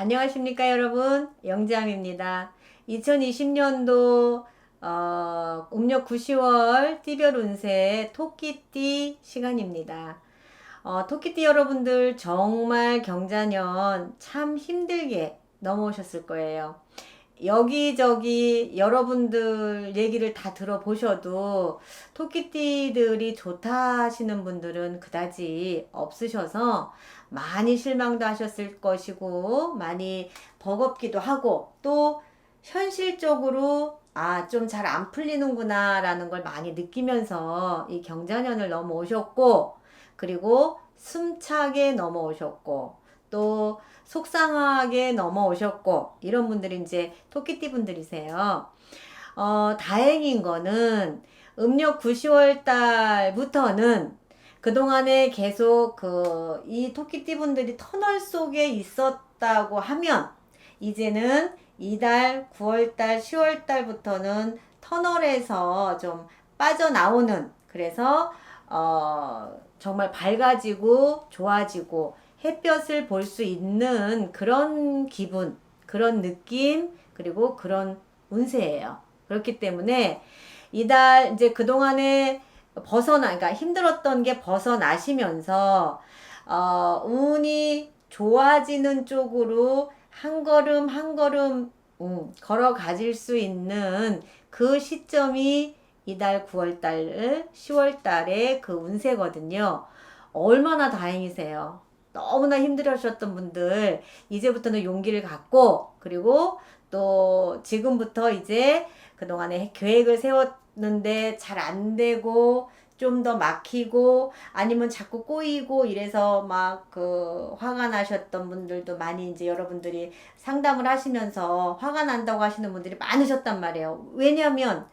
안녕하십니까 여러분. 영지암입니다. 2020년도 어, 음력 9, 10월 띠별 운세 토끼띠 시간입니다. 어, 토끼띠 여러분들 정말 경자년 참 힘들게 넘어오셨을 거예요 여기저기 여러분들 얘기를 다 들어보셔도 토끼띠들이 좋다 하시는 분들은 그다지 없으셔서 많이 실망도 하셨을 것이고 많이 버겁기도 하고 또 현실적으로 아, 좀 잘 안 풀리는구나 라는 걸 많이 느끼면서 이 경자년을 넘어오셨고 그리고 숨차게 넘어오셨고 또 속상하게 넘어오셨고 이런 분들이 이제 토끼띠 분들이세요. 어, 다행인 거는 음력 9, 10월 달부터는 그동안에 계속 그 이 토끼띠 분들이 터널 속에 있었다고 하면 이제는 이달 9월 달, 10월 달부터는 터널에서 좀 빠져나오는 그래서 어 정말 밝아지고 좋아지고 햇볕을 볼 수 있는 그런 기분, 그런 느낌, 그리고 그런 운세예요. 그렇기 때문에 이달 이제 그동안에 벗어나, 그러니까 힘들었던 게 벗어나시면서, 어, 운이 좋아지는 쪽으로 한 걸음 한 걸음, 음, 걸어 가질 수 있는 그 시점이 이달 9월 달, 10월 달의 그 운세거든요. 얼마나 다행이세요. 너무나 힘들으셨던 분들, 이제부터는 용기를 갖고, 그리고 또 지금부터 이제 그동안에 계획을 세웠는데 잘 안 되고, 좀 더 막히고, 아니면 자꾸 꼬이고, 이래서 막 그 화가 나셨던 분들도 많이 이제 여러분들이 상담을 하시면서 화가 난다고 하시는 분들이 많으셨단 말이에요. 왜냐면,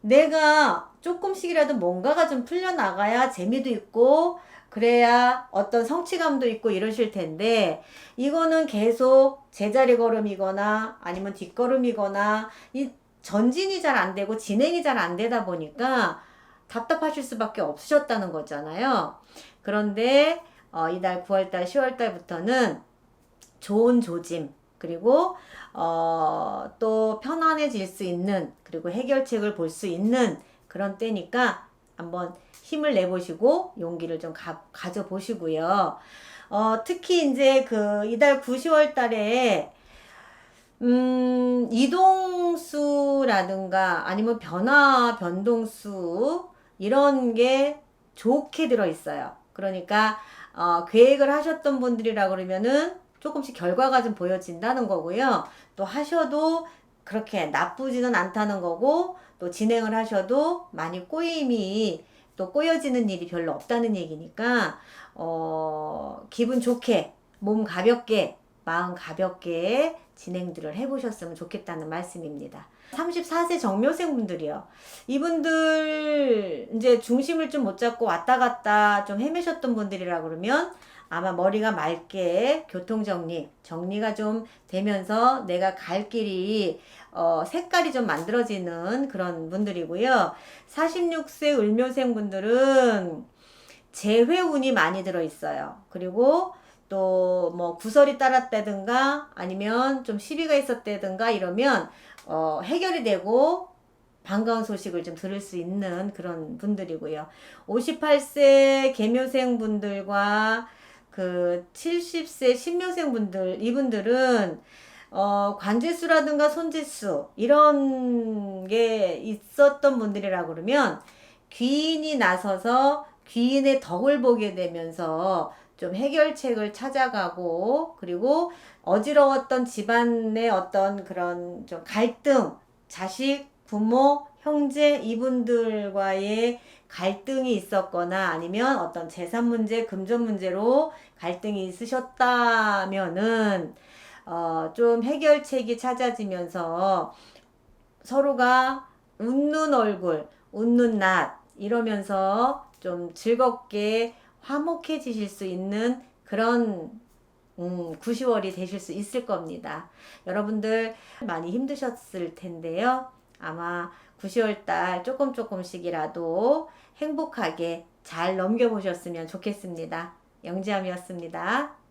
내가 조금씩이라도 뭔가가 좀 풀려나가야 재미도 있고, 그래야 어떤 성취감도 있고 이러실 텐데 이거는 계속 제자리 걸음이거나 아니면 뒷걸음이거나 이 전진이 잘 안 되고 진행이 잘 안 되다 보니까 답답하실 수밖에 없으셨다는 거잖아요. 그런데 어, 이달 9월달, 10월달부터는 좋은 조짐 그리고 어, 또 편안해질 수 있는 그리고 해결책을 볼 수 있는 그런 때니까 한번 힘을 내보시고 용기를 좀 가, 가져보시고요. 어, 특히 이제 그 이달 9, 10월 달에 음, 이동수라든가 아니면 변화, 변동수 이런 게 좋게 들어 있어요. 그러니까 어, 계획을 하셨던 분들이라 그러면은 조금씩 결과가 좀 보여진다는 거고요. 또 하셔도 그렇게 나쁘지는 않다는 거고 또 진행을 하셔도 많이 꼬임이 또 꼬여지는 일이 별로 없다는 얘기니까 어, 기분 좋게 몸 가볍게 마음 가볍게 진행들을 해보셨으면 좋겠다는 말씀입니다. 34세 정묘생 분들이요. 이분들 이제 중심을 좀 못 잡고 왔다 갔다 좀 헤매셨던 분들이라 그러면 아마 머리가 맑게 교통정리, 정리가 좀 되면서 내가 갈 길이 어, 색깔이 좀 만들어지는 그런 분들이고요. 46세 을묘생 분들은 재회운이 많이 들어있어요. 그리고 또 뭐 구설이 따랐다든가 아니면 좀 시비가 있었다든가 이러면 어, 해결이 되고 반가운 소식을 좀 들을 수 있는 그런 분들이고요. 58세 개묘생 분들과 그 70세 신묘생 분들 이분들은 어, 관제수라든가 손제수 이런 게 있었던 분들이라 그러면 귀인이 나서서 귀인의 덕을 보게 되면서 좀 해결책을 찾아가고 그리고 어지러웠던 집안의 어떤 그런 좀 갈등, 자식, 부모, 형제 이분들과의 갈등이 있었거나 아니면 어떤 재산 문제, 금전 문제로 갈등이 있으셨다면은 어, 좀 해결책이 찾아지면서 서로가 웃는 얼굴, 웃는 낯 이러면서 좀 즐겁게 화목해지실 수 있는 그런 음, 9, 월이 되실 수 있을 겁니다. 여러분들 많이 힘드셨을 텐데요. 아마 9, 월달 조금 조금씩이라도 행복하게 잘 넘겨보셨으면 좋겠습니다. 영지함이었습니다.